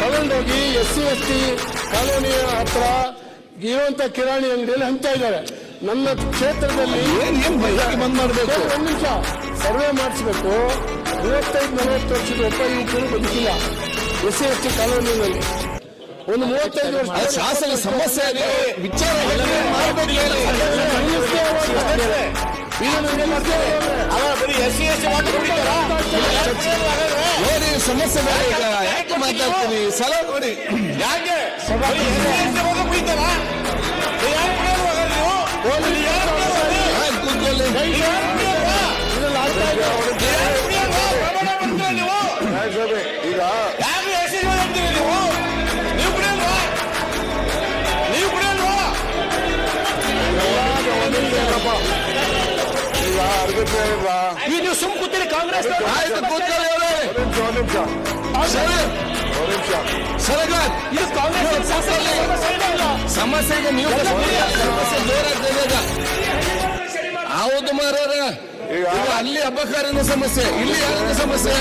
ತಗೊಂಡೋಗಿ S C S T ಕಾಲೋನಿಯ ಹತ್ರ ಇರುವಂತ ಕಿರಾಣಿ ಅಂಗಡಿಯಲ್ಲಿ ಹಂಚ್ತಾ ಇದ್ದಾರೆ ನನ್ನ ಕ್ಷೇತ್ರದಲ್ಲಿ ಬಂದ್ ಮಾಡಬೇಕು ಒಂದು ನಿಮಿಷ ಸರ್ವೆ ಮಾಡಿಸ್ಬೇಕು ಮೂವತ್ತೈದು ನಲವತ್ತು ವರ್ಷದ ಒಬ್ಬ ಯುವಕರು ಬದುಕಿಲ್ಲ ಎಸ್ ಸಿ ಎಸ್ ಟಿ ಕಾಲೋನಿಯಲ್ಲಿ ಒಂದು ಮೂವತ್ತೈದು ವರ್ಷ ಶಾಸನ ಸಮಸ್ಯೆ ವಿಚಾರ ಮಾಡಬೇಕು ನೋಡಿ ಸಮಸ್ಯೆ ಬೇಡ ಈಗ ಯಾಕೆ ಮಾತಾಡ್ತೀನಿ ಸಲ ನೋಡಿ ಯಾಕೆ ಬರೀ ನೀವು ಸುಮ್ ಕೂತೀರಿ ಕಾಂಗ್ರೆಸ್ ಸಮಸ್ಯೆಗೆ ನೀವು ಸಮಸ್ಯೆ ಈಗ. ಹೌದು ಮಾರಾರ. ಅಲ್ಲಿ ಅಬಕಾರಿನ ಸಮಸ್ಯೆ ಇಲ್ಲಿ ಯಾರದ ಸಮಸ್ಯೆ?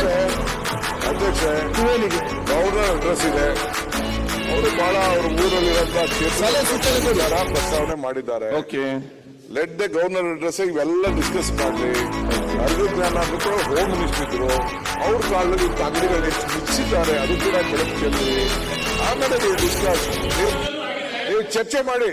ಅಧ್ಯಕ್ಷ ಗೌರವ ಅಡ್ರೆಸ್ ಇದೆ. ಅವರು ಬಹಳ ಅವ್ರ. ಕ್ಷೇತ್ರ ಪ್ರಸ್ತಾವನೆ ಮಾಡಿದ್ದಾರೆ. Okay. Let the governor address ಇವೆಲ್ಲ ಡಿಸ್ಕಸ್ ಮಾಡಲಿ ಅರ್ಜುನ್ ಜ್ಞಾನ ಅಂದ್ಬಿಟ್ಟು ಹೋಮ್ ಮಿನಿಸ್ಟರ್ ಇದ್ರು. ಅವ್ರ ಕಾಲದಲ್ಲಿ ಎಷ್ಟು ಮುಚ್ಚಿದ್ದಾರೆ ಅದು ಕೂಡ ಚೆಲ್ಲಿ ಆಮೇಲೆ ನೀವು ಡಿಸ್ಕಸ್ ನೀವು ಚರ್ಚೆ ಮಾಡಿ.